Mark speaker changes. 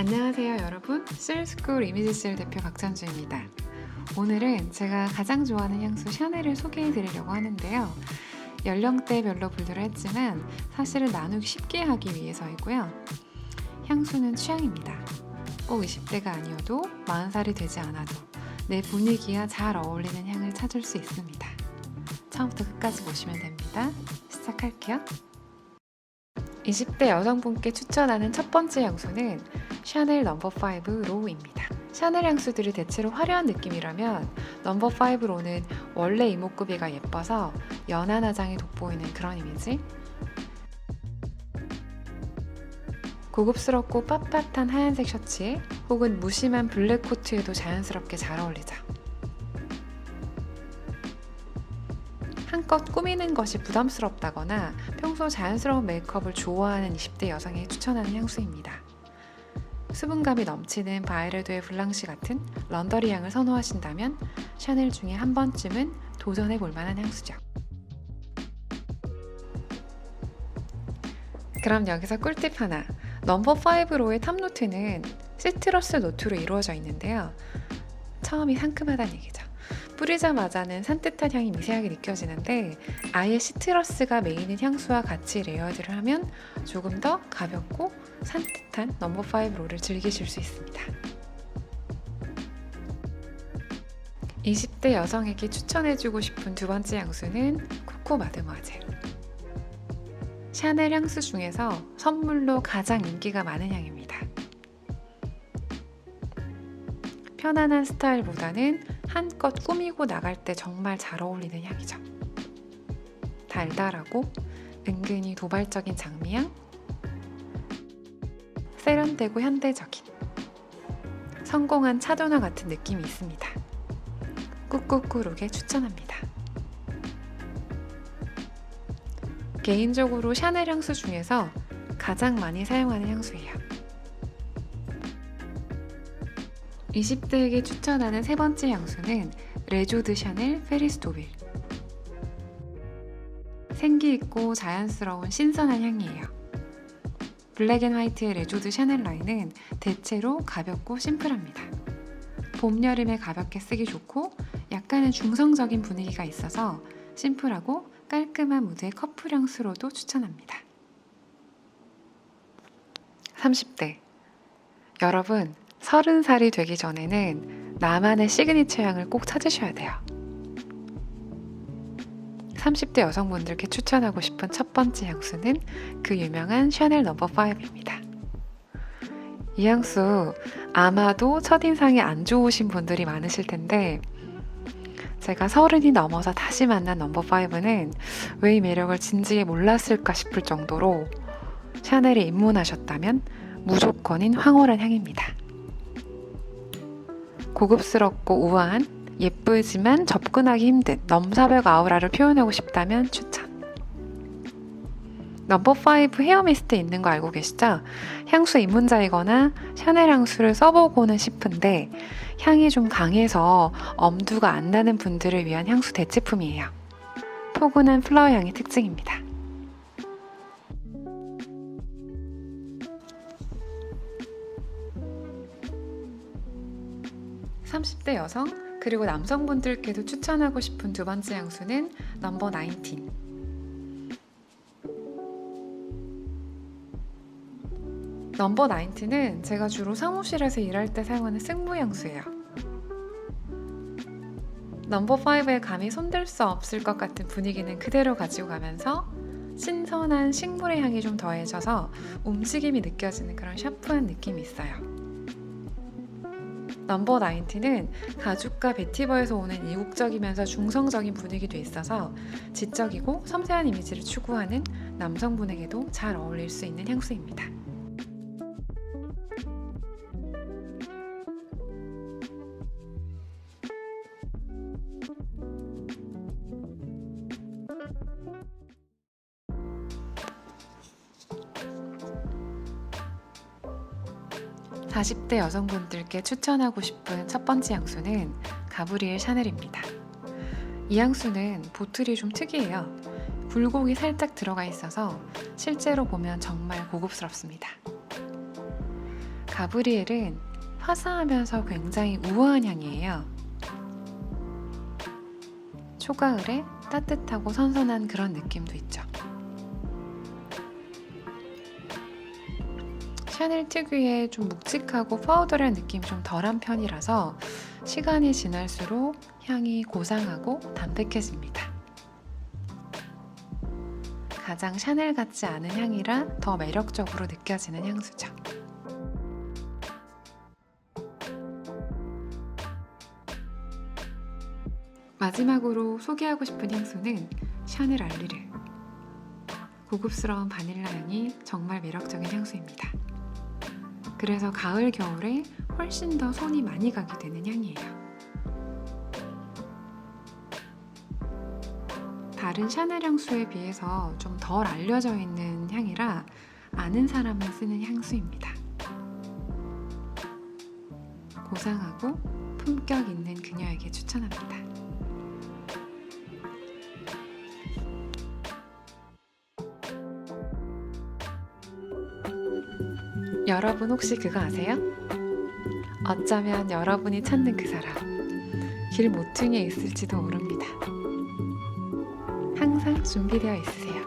Speaker 1: 안녕하세요 여러분. 실스쿨 이미지셀 대표 박찬주입니다. 오늘은 제가 가장 좋아하는 향수 샤넬을 소개해 드리려고 하는데요. 연령대별로 분류를 했지만 사실은 나누기 쉽게 하기 위해서이고요. 향수는 취향입니다. 꼭 20대가 아니어도 40살이 되지 않아도 내 분위기와 잘 어울리는 향을 찾을 수 있습니다. 처음부터 끝까지 보시면 됩니다. 시작할게요. 20대 여성분께 추천하는 첫 번째 향수는 샤넬 넘버 5 로우입니다. 샤넬 향수들이 대체로 화려한 느낌이라면 넘버 5 로는 원래 이목구비가 예뻐서 연한 화장이 돋보이는 그런 이미지. 고급스럽고 빳빳한 하얀색 셔츠에 혹은 무심한 블랙 코트에도 자연스럽게 잘 어울리죠. 한껏 꾸미는 것이 부담스럽다거나 평소 자연스러운 메이크업을 좋아하는 20대 여성에 추천하는 향수입니다. 수분감이 넘치는 바이레도의 블랑시 같은 런더리 향을 선호하신다면 샤넬 중에 한 번쯤은 도전해 볼 만한 향수죠. 그럼 여기서 꿀팁 하나. 넘버 5로의 탑 노트는 시트러스 노트로 이루어져 있는데요. 처음이 상큼하다는 얘기죠. 뿌리자마자는 산뜻한 향이 미세하게 느껴지는데 아예 시트러스가 메인인 향수와 같이 레이어드를 하면 조금 더 가볍고 산뜻한 넘버 5 롤을 즐기실 수 있습니다. 20대 여성에게 추천해주고 싶은 두 번째 향수는 코코 마드모아젤. 샤넬 향수 중에서 선물로 가장 인기가 많은 향입니다. 편안한 스타일보다는 한껏 꾸미고 나갈 때 정말 잘 어울리는 향이죠. 달달하고 은근히 도발적인 장미향, 세련되고 현대적인 성공한 차도나 같은 느낌이 있습니다. 꾹꾹꾹룩에 추천합니다. 개인적으로 샤넬 향수 중에서 가장 많이 사용하는 향수예요. 20대에게 추천하는 세 번째 향수는 레조드 샤넬 페리스 도빌. 생기 있고 자연스러운 신선한 향이에요. 블랙 앤 화이트의 레조드 샤넬 라인은 대체로 가볍고 심플합니다. 봄, 여름에 가볍게 쓰기 좋고 약간의 중성적인 분위기가 있어서 심플하고 깔끔한 무드의 커플 향수로도 추천합니다. 30대 여러분 서른 살이 되기 전에는 나만의 시그니처 향을 꼭 찾으셔야 돼요. 30대 여성분들께 추천하고 싶은 첫 번째 향수는 그 유명한 샤넬 넘버 5입니다. 이 향수 아마도 첫인상이 안 좋으신 분들이 많으실 텐데 제가 서른이 넘어서 다시 만난 넘버 5는 왜 이 매력을 진지에 몰랐을까 싶을 정도로 샤넬에 입문하셨다면 무조건인 황홀한 향입니다. 고급스럽고 우아한 예쁘지만 접근하기 힘든 넘사벽 아우라를 표현하고 싶다면 추천. 넘버 5 헤어 미스트 있는 거 알고 계시죠? 향수 입문자이거나 샤넬 향수를 써보고는 싶은데 향이 좀 강해서 엄두가 안 나는 분들을 위한 향수 대체품이에요. 포근한 플라워 향이 특징입니다. 30대 여성 그리고 남성분들께도 추천하고 싶은 두 번째 향수는 넘버 19. 넘버 19는 제가 주로 사무실에서 일할 때 사용하는 승무 향수예요. 넘버 5에 감히 손댈 수 없을 것 같은 분위기는 그대로 가지고 가면서 신선한 식물의 향이 좀 더해져서 움직임이 느껴지는 그런 샤프한 느낌이 있어요. 넘버 19는 가죽과 베티버에서 오는 이국적이면서 중성적인 분위기도 있어서 지적이고 섬세한 이미지를 추구하는 남성분에게도 잘 어울릴 수 있는 향수입니다. 사십 대 여성분들께 추천하고 싶은 첫 번째 향수는 가브리엘 샤넬입니다. 이 향수는 보틀이 좀 특이해요. 굴곡이 살짝 들어가 있어서 실제로 보면 정말 고급스럽습니다. 가브리엘은 화사하면서 굉장히 우아한 향이에요. 초가을에 따뜻하고 선선한 그런 느낌도 있죠. 샤넬 특유의 좀 묵직하고 파우더한 느낌이 좀 덜한 편이라서 시간이 지날수록 향이 고상하고 담백해집니다. 가장 샤넬 같지 않은 향이라 더 매력적으로 느껴지는 향수죠. 마지막으로 소개하고 싶은 향수는 샤넬 알리르. 고급스러운 바닐라 향이 정말 매력적인 향수입니다. 그래서 가을, 겨울에 훨씬 더 손이 많이 가게 되는 향이에요. 다른 샤넬 향수에 비해서 좀 덜 알려져 있는 향이라 아는 사람만 쓰는 향수입니다. 고상하고 품격 있는 그녀에게 추천합니다. 여러분 혹시 그거 아세요? 어쩌면 여러분이 찾는 그 사람 길 모퉁이에 있을지도 모릅니다. 항상 준비되어 있으세요.